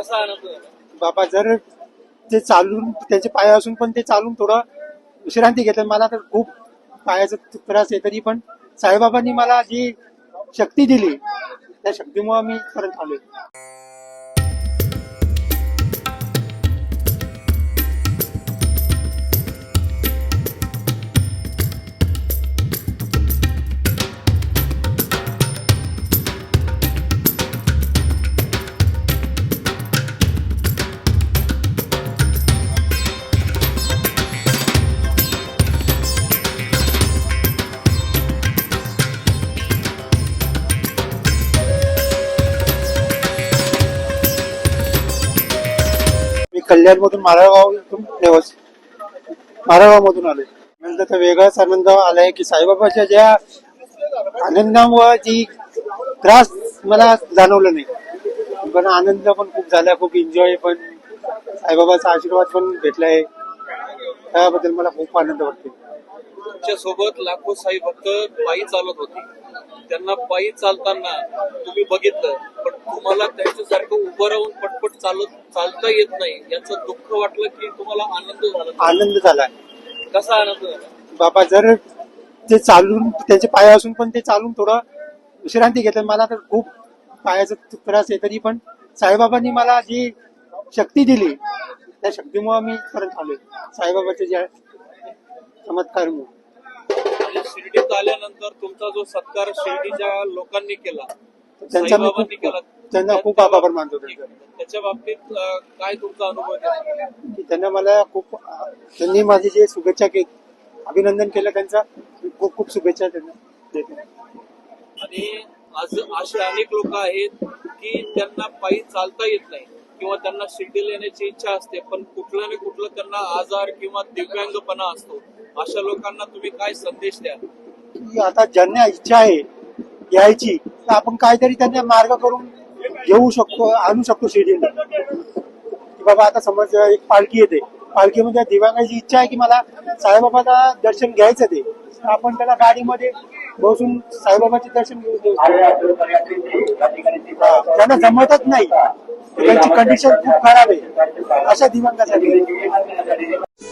कसा आनंद झाला? बाबा जर ते चालून त्याचे पाय असून पण ते चालून थोडं विश्रांती घेतात मला तर खूप पायाचा त्रास आहे. तरी पण साईबाबांनी मला जी शक्ती दिली त्या शक्तीमुळे मी परत आलोय. कल्याणमधून कल्याण मधून माळागाव इथून नेवस माळागाव मधून तर वेगळाच आनंद आलाय की साईबाबाच्या ज्या आनंदामुळे जी त्रास मला जाणवलं नाही. पण आनंद पण खूप झाला खूप एन्जॉय पण. साईबाबाचा आशीर्वाद पण भेटलाय. त्याबद्दल मला खूप आनंद वाटतो तुमच्यासोबत लाखो साई भक्त पायी चालत होते. त्यांना पायी चालताना तुम्ही बघितलं पण तुम्हाला त्यांच्यासारखं उभं राहून पटपट चालत चालता येत नाही याचं दुःख वाटलं की तुम्हाला आनंद झाला. आनंद झाला. कसा आनंद झाला? बाबा जर ते चालून त्याचे पाय असून पण ते चालून थोडं विश्रांती घेतात मला तर खूप पायाचा त्रास आहे तरी पण साईबाबांनी मला जी शक्ती दिली त्या शक्तीमुळे मी परत आलोय साईबाबाचे ज्या चमत्कार शिर्डीत आल्यानंतर तुमचा जो सत्कार शिर्डीच्या लोकांनी केला त्यांचा मी साईबाबांनी केला त्यांना खूप आभार मानतो त्यांचा. त्याच्या बाबतीत अं, काय तुमचा अनुभव आहे? की त्यांना मला खूप त्यांनी माझी जे शुभेच्छा के अभिनंदन केलं त्यांचा खूप खूप शुभेच्छा त्यांना देतो. आणि आज असे अनेक लोक आहेत की त्यांना पायी चालता येत नाही किंवा त्यांना शिर्डीला येण्याची इच्छा असते पण कुठलं ना कुठलं त्यांना आजार किंवा दिव्यांगपणा असतो. अशा लोकांना तुम्ही काय संदेश द्या आता ज्यांना इच्छा आहे यायची तर आपण काहीतरी त्यांना मार्ग करून घेऊ शकतो आणू शकतो शिर्डीला. की बाबा आता समज एक पालखी येते. पालखीमध्ये दिव्यांगाची इच्छा आहे की मला साईबाबाला दर्शन घ्यायचं ते आपण त्याला गाडीमध्ये बसून साईबाबाचे दर्शन घेऊ देऊ जमतच नाही त्यांची कंडिशन खूप खराब आहे. अशा दिव्यांगासाठी